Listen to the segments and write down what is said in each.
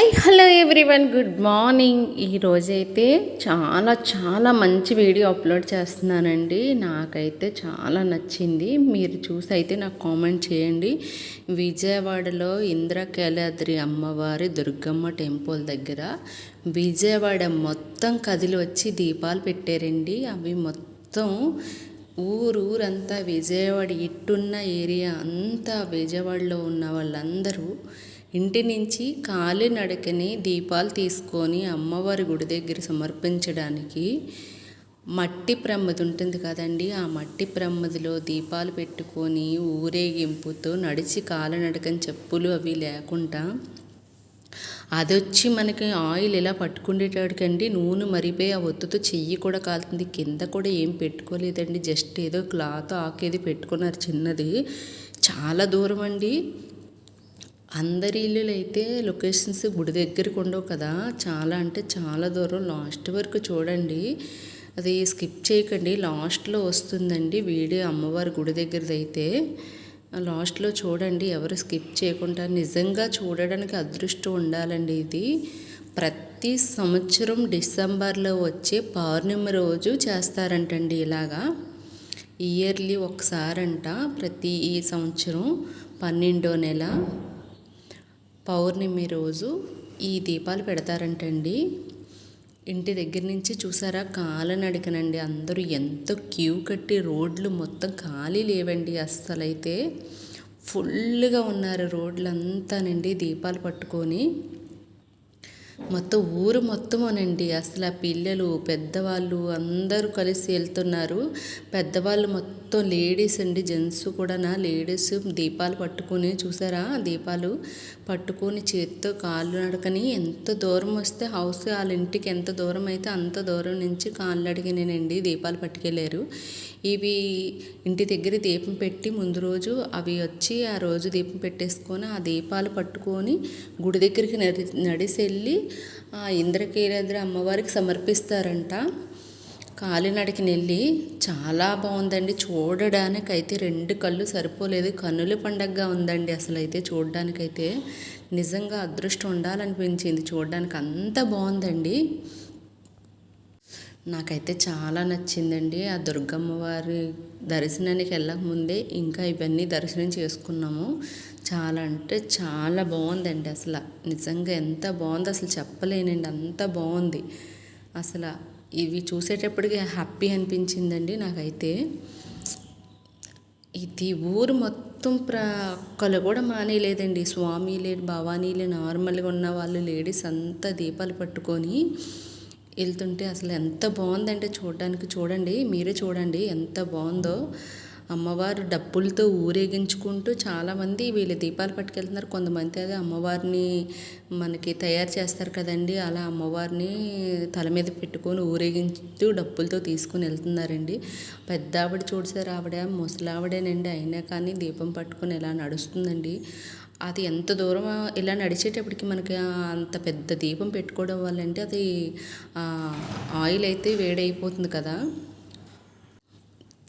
Hi hello everyone good morning. ఈరోజైతే చాలా చాలా మంచి వీడియో అప్లోడ్ చేస్తున్నానండి. నాకైతే చాలా నచ్చింది. మీరు చూసి అయితే నాకు కామెంట్ చేయండి. విజయవాడలో ఇంద్రకేలాద్రి అమ్మవారి దుర్గమ్మ టెంపుల్ దగ్గర విజయవాడ మొత్తం కదిలి వచ్చి దీపాలు పెట్టారండి. అవి మొత్తం ఊరు ఊరంతా విజయవాడ ఇట్టున్న ఏరియా అంతా విజయవాడలో ఉన్న వాళ్ళందరూ ఇంటి నుంచి కాలినడకని దీపాలు తీసుకొని అమ్మవారి గుడి దగ్గర సమర్పించడానికి మట్టి ప్రమ్మది ఉంటుంది కదండి. ఆ మట్టి ప్రమ్మదిలో దీపాలు పెట్టుకొని ఊరేగింపుతో నడిచి కాలినడకని చెప్పులు అవి లేకుండా అది వచ్చి మనకి ఆయిల్ ఇలా పట్టుకునేటాడికండి నూనె మరిపోయి ఆ ఒత్తుతో చెయ్యి కూడా కాలుతుంది. కింద కూడా ఏం పెట్టుకోలేదండి. జస్ట్ ఏదో క్లాత్ ఆకేది పెట్టుకున్నారు చిన్నది. చాలా దూరం అండి. అందరి ఇల్లులు అయితే లొకేషన్స్ గుడి దగ్గరికి ఉండవు కదా. చాలా అంటే చాలా దూరం. లాస్ట్ వరకు చూడండి. అది స్కిప్ చేయకండి. లాస్ట్లో వస్తుందండి వీడియో అమ్మవారి గుడి దగ్గరది అయితే లాస్ట్లో చూడండి. ఎవరు స్కిప్ చేయకుండా నిజంగా చూడడానికి అదృష్టం ఉండాలండి ఇది. ప్రతి సంవత్సరం డిసెంబర్లో వచ్చే పౌర్ణమి రోజు చేస్తారంటండి ఇలాగా. ఇయర్లీ ఒకసారంట ప్రతి ఈ సంవత్సరం పన్నెండో నెల. పౌర్ణమి రోజు ఈ దీపాలు పెడతారంటండి. ఇంటి దగ్గర నుంచి చూసారా? కాలనడికనండి అందరూ ఎంతో క్యూ కట్టి రోడ్లు మొత్తం ఖాళీ లేవండి అస్సలైతే. ఫుల్గా ఉన్నారు రోడ్లు అంతానండి దీపాలు పట్టుకొని. మొత్తం ఊరు మొత్తమోనండి. అసలు ఆ పిల్లలు పెద్దవాళ్ళు అందరూ కలిసి వెళ్తున్నారు. పెద్దవాళ్ళు మొత్తం లేడీస్ అండి. జెంట్స్ కూడా నా లేడీస్ దీపాలు పట్టుకొని చూసారా? దీపాలు పట్టుకొని చేత్తో కాళ్ళు నడకని ఎంత దూరం వస్తే హౌస్ వాళ్ళ ఇంటికి ఎంత దూరం అయితే అంత దూరం నుంచి కాళ్ళు అడిగినేనండి దీపాలు పట్టుకెళ్ళారు ఇవి ఇంటి దగ్గర దీపం పెట్టి ముందు రోజు అవి వచ్చి ఆ రోజు దీపం పెట్టేసుకొని ఆ దీపాలు పట్టుకొని గుడి దగ్గరికి నడి నడిసి వెళ్ళి ఇంద్రకీలాద్రి అమ్మవారికి సమర్పిస్తారంట. కాలినడికి వెళ్ళి చాలా బాగుందండి. చూడడానికి అయితే రెండు కళ్ళు సరిపోలేదు. కన్నుల పండగగా ఉందండి అసలు అయితే చూడడానికైతే. నిజంగా అదృష్టం ఉండాలనిపించింది. చూడడానికి అంత బాగుందండి. నాకైతే చాలా నచ్చిందండి. ఆ దుర్గమ్మ వారి దర్శనానికి వెళ్ళక ముందే ఇంకా ఇవన్నీ దర్శనం చేసుకున్నాము. చాలా అంటే చాలా బాగుందండి అసలు. నిజంగా ఎంత బాగుంది అసలు చెప్పలేనండి. అంత బాగుంది. అసలు ఇవి చూసేటప్పటికి హ్యాపీ అనిపించిందండి నాకైతే. ఇది ఊరు మొత్తం ప్ర ఒక్కరు కూడా మానేయలేదండి. స్వామిలే భవానీలే నార్మల్గా ఉన్న వాళ్ళు లేడీస్ అంతా దీపాలు పట్టుకొని వెళ్తుంటే అసలు ఎంత బాగుందంటే చూడడానికి చూడండి మీరే చూడండి ఎంత బాగుందో. అమ్మవారు డప్పులతో ఊరేగించుకుంటూ చాలామంది వీళ్ళు దీపాలు పట్టుకెళ్తున్నారు. కొంతమంది అదే అమ్మవారిని మనకి తయారు చేస్తారు కదండి. అలా అమ్మవారిని తల మీద పెట్టుకొని ఊరేగించుతూ డప్పులతో తీసుకుని వెళ్తున్నారండి. పెద్ద ఆవిడ చూడసారు ఆవిడ ముసలావిడేనండి అయినా కానీ దీపం పట్టుకొని ఎలా నడుస్తుందండి. అది ఎంత దూరం ఇలా నడిచేటప్పటికి మనకి అంత పెద్ద దీపం పెట్టుకోవడం వల్ల అంటే అది ఆయిల్ అయితే వేడైపోతుంది కదా.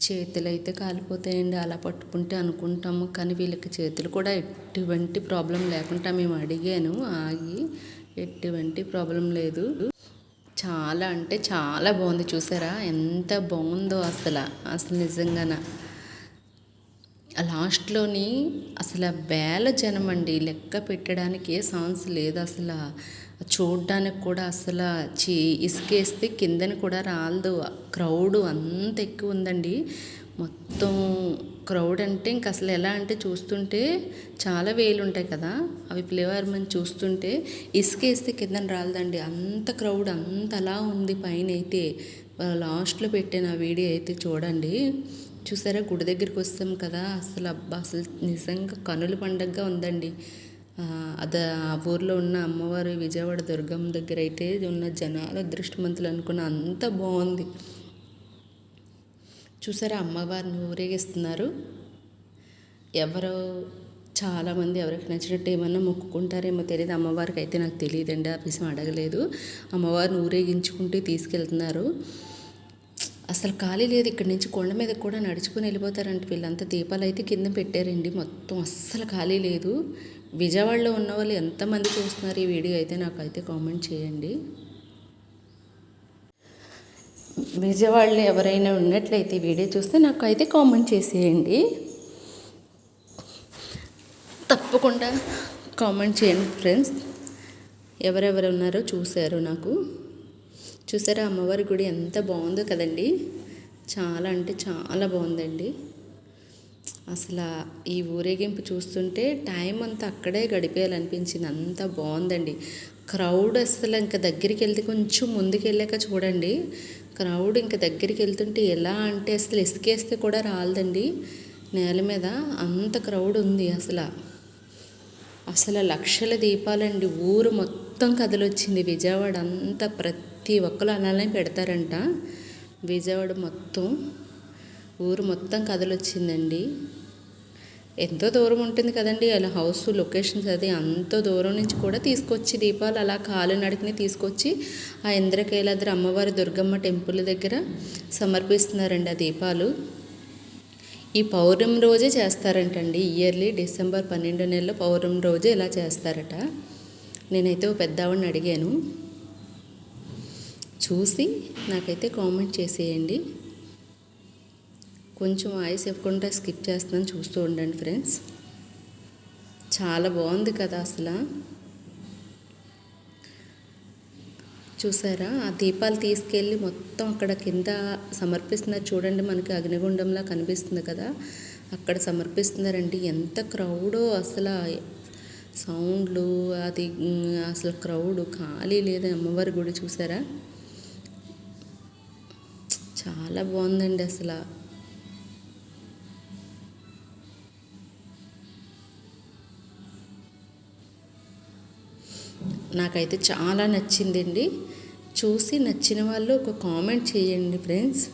చేతులు అయితే కాలిపోతాయండి. అలా పట్టుకుంటే అనుకుంటాము. కానీ వీళ్ళకి చేతులు కూడా ఎటువంటి ప్రాబ్లం లేకుండా మేము అడిగాను. ఆగి ఎటువంటి ప్రాబ్లం లేదు. చాలా అంటే చాలా బాగుంది. చూసారా? ఎంత బాగుందో అసలు. అసలు నిజంగానే. లాస్ట్లోని అసలు వేల జనం అండి లెక్క పెట్టడానికి ఏ సాంగ్స్ లేదు. అసలు చూడడానికి కూడా అసలు చీ ఇసుకేస్తే కిందని కూడా రాలదు. క్రౌడ్ అంత ఎక్కువ ఉందండి. మొత్తం క్రౌడ్ అంటే ఇంక అసలు ఎలా అంటే చూస్తుంటే చాలా వేలు ఉంటాయి కదా. అవి ఫ్లేవర్ మనం చూస్తుంటే ఇసుకేస్తే కిందని రాలదండి. అంత క్రౌడ్ అంత అలా ఉంది పైన అయితే. లాస్ట్లో పెట్టిన వీడియో అయితే చూడండి. చూసారా? గుడి దగ్గరికి వస్తాం కదా. అసలు అబ్బా అసలు నిజంగా కనుల పండగగా ఉందండి. అది ఆ ఊర్లో ఉన్న అమ్మవారి విజయవాడ దుర్గమ్మ దగ్గర అయితే ఉన్న జనాల అదృష్టవంతులు అనుకున్న అంత బాగుంది. చూసారా? అమ్మవారిని ఊరేగిస్తున్నారు. ఎవరో చాలామంది ఎవరికి నచ్చినట్టు ఏమన్నా మొక్కుకుంటారేమో తెలియదు అమ్మవారికి అయితే నాకు తెలియదండి. ఆ విషయం అడగలేదు. అమ్మవారిని ఊరేగించుకుంటూ తీసుకెళ్తున్నారు. అసలు ఖాళీ లేదు. ఇక్కడి నుంచి కొండ మీద కూడా నడుచుకుని వెళ్ళిపోతారంట వీళ్ళంతా. దీపాలు అయితే కింద పెట్టారండి. మొత్తం అస్సలు ఖాళీ లేదు. విజయవాడలో ఉన్న వాళ్ళు ఎంతమంది చూస్తున్నారు ఈ వీడియో అయితే నాకైతే కామెంట్ చేయండి. విజయవాడలో ఎవరైనా ఉన్నట్లయితే వీడియో చూస్తే నాకు అయితే కామెంట్ చేసేయండి. తప్పకుండా కామెంట్ చేయండి ఫ్రెండ్స్. ఎవరెవరు ఉన్నారో చూశారు నాకు. చూసారా అమ్మవారి గుడి ఎంత బాగుందో కదండి. చాలా అంటే చాలా బాగుందండి. అసలు ఈ ఊరేగింపు చూస్తుంటే టైం అంతా అక్కడే గడిపేయాలనిపించింది. అంత బాగుందండి. క్రౌడ్ అసలు ఇంకా దగ్గరికి వెళ్తే కొంచెం ముందుకు వెళ్ళాక చూడండి. క్రౌడ్ ఇంకా దగ్గరికి వెళ్తుంటే ఎలా అంటే అసలు ఇసుకేస్తే కూడా రాలదండి. నేల మీద అంత క్రౌడ్ ఉంది అసలు. అసలు లక్షల దీపాలండి. ఊరు మొత్తం మొత్తం కథలు వచ్చింది విజయవాడ అంతా ప్రతి ఒక్కరు అలానే పెడతారంట. విజయవాడ మొత్తం ఊరు మొత్తం కదలొచ్చిందండి ఎంతో దూరం ఉంటుంది కదండి. అలా హౌస్ లొకేషన్స్ అది అంత దూరం నుంచి కూడా తీసుకొచ్చి దీపాలు అలా కాలు నడికిని తీసుకొచ్చి ఆ ఇంద్రకైలాద్రి అమ్మవారి దుర్గమ్మ టెంపుల్ దగ్గర సమర్పిస్తున్నారండి ఆ దీపాలు. ఈ పౌర్ణమి రోజే చేస్తారంటండి. ఇయర్లీ డిసెంబర్ పన్నెండు నెలలో పౌర్ణమి రోజే ఇలా చేస్తారట. నేనైతే ఓ పెద్ద ఆవిడని అడిగాను. చూసి నాకైతే కామెంట్ చేసేయండి. కొంచెం వాయిస్ ఇవ్వకుండా స్కిప్ చేస్తున్నాను చూస్తూ ఉండండి ఫ్రెండ్స్. చాలా బాగుంది కదా అసలు. చూసారా? ఆ దీపాలు తీసుకెళ్ళి మొత్తం అక్కడ కింద సమర్పిస్తున్నారు చూడండి మనకి అగ్నిగుండంలా కనిపిస్తుంది కదా. అక్కడ సమర్పిస్తున్నారండి. ఎంత క్రౌడో అసలు. సౌండ్లు అది అసలు క్రౌడ్ ఖాళీ లేదు. అమ్మవారి గుడి చూసారా? చాలా బాగుందండి అసలు. నాకైతే చాలా నచ్చిందండి. చూసి నచ్చిన వాళ్ళు ఒక కామెంట్ చేయండి ఫ్రెండ్స్